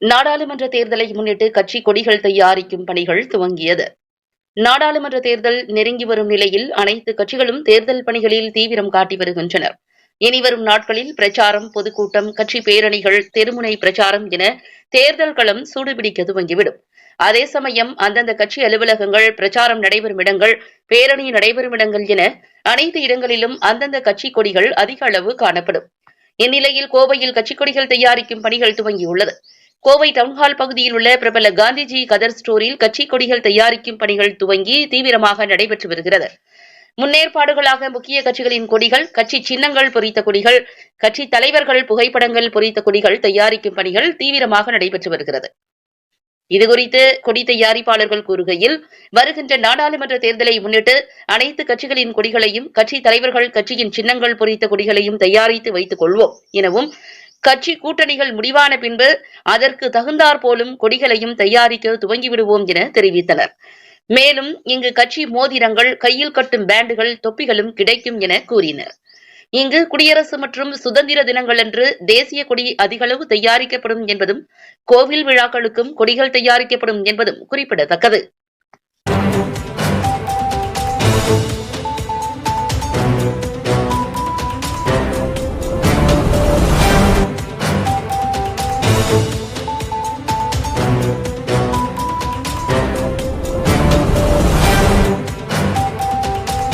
நாடாளுமன்ற தேர்தலை முன்னிட்டு கட்சி கொடிகள் தயாரிக்கும் பணிகள் துவங்கியது. நாடாளுமன்ற தேர்தல் நெருங்கி வரும் நிலையில் அனைத்து கட்சிகளும் தேர்தல் பணிகளில் தீவிரம் காட்டி வருகின்றனர். இனிவரும் நாட்களில் பிரச்சாரம் பொதுக்கூட்டம் கட்சி பேரணிகள் தெருமுனை பிரச்சாரம் என தேர்தல் களம் சூடுபிடிக்க துவங்கிவிடும். அதே சமயம் அந்தந்த கட்சி அலுவலகங்கள் பிரச்சாரம் நடைபெறும் இடங்கள் பேரணி நடைபெறும் இடங்கள் என அனைத்து இடங்களிலும் அந்தந்த கட்சி கொடிகள் அதிக அளவு காணப்படும். இந்நிலையில் கோவையில் கட்சி கொடிகள் தயாரிக்கும் பணிகள் துவங்கியுள்ளது. கோவை டவுன்ஹால் பகுதியில் உள்ள பிரபல காந்திஜி கதர் ஸ்டோரில் கட்சி கொடிகள் தயாரிக்கும் பணிகள் துவங்கி தீவிரமாக நடைபெற்று வருகிறது. முன்னேற்பாடுகளாக முக்கிய கட்சிகளின் கொடிகள் கட்சி சின்னங்கள் பொறித்த கொடிகள் கட்சி தலைவர்கள் புகைப்படங்கள் பொறித்த கொடிகள் தயாரிக்கும் பணிகள் தீவிரமாக நடைபெற்று வருகிறது. இதுகுறித்து கொடி தயாரிப்பாளர்கள் கூறுகையில் வருகின்ற நாடாளுமன்ற தேர்தலை முன்னிட்டு அனைத்து கட்சிகளின் கொடிகளையும் கட்சி தலைவர்கள் கட்சியின் சின்னங்கள் பொறித்த கொடிகளையும் தயாரித்து வைத்துக் கொள்வோம் எனவும் கட்சி கூட்டணிகள் முடிவான பின்பு அதற்கு தகுந்தாற் போலும் கொடிகளையும் தயாரிக்க துவங்கிவிடுவோம் என தெரிவித்தனர். மேலும் இங்கு கட்சி மோதிரங்கள் கையில் கட்டும் பேண்டுகள் தொப்பிகளும் கிடைக்கும் என கூறினர். இங்கு குடியரசு மற்றும் சுதந்திர தினங்களன்று தேசிய கொடி அதிகளவு தயாரிக்கப்படும் என்பதும் கோவில் விழாக்களுக்கும் கொடிகள் தயாரிக்கப்படும் என்பதும் குறிப்பிடத்தக்கது.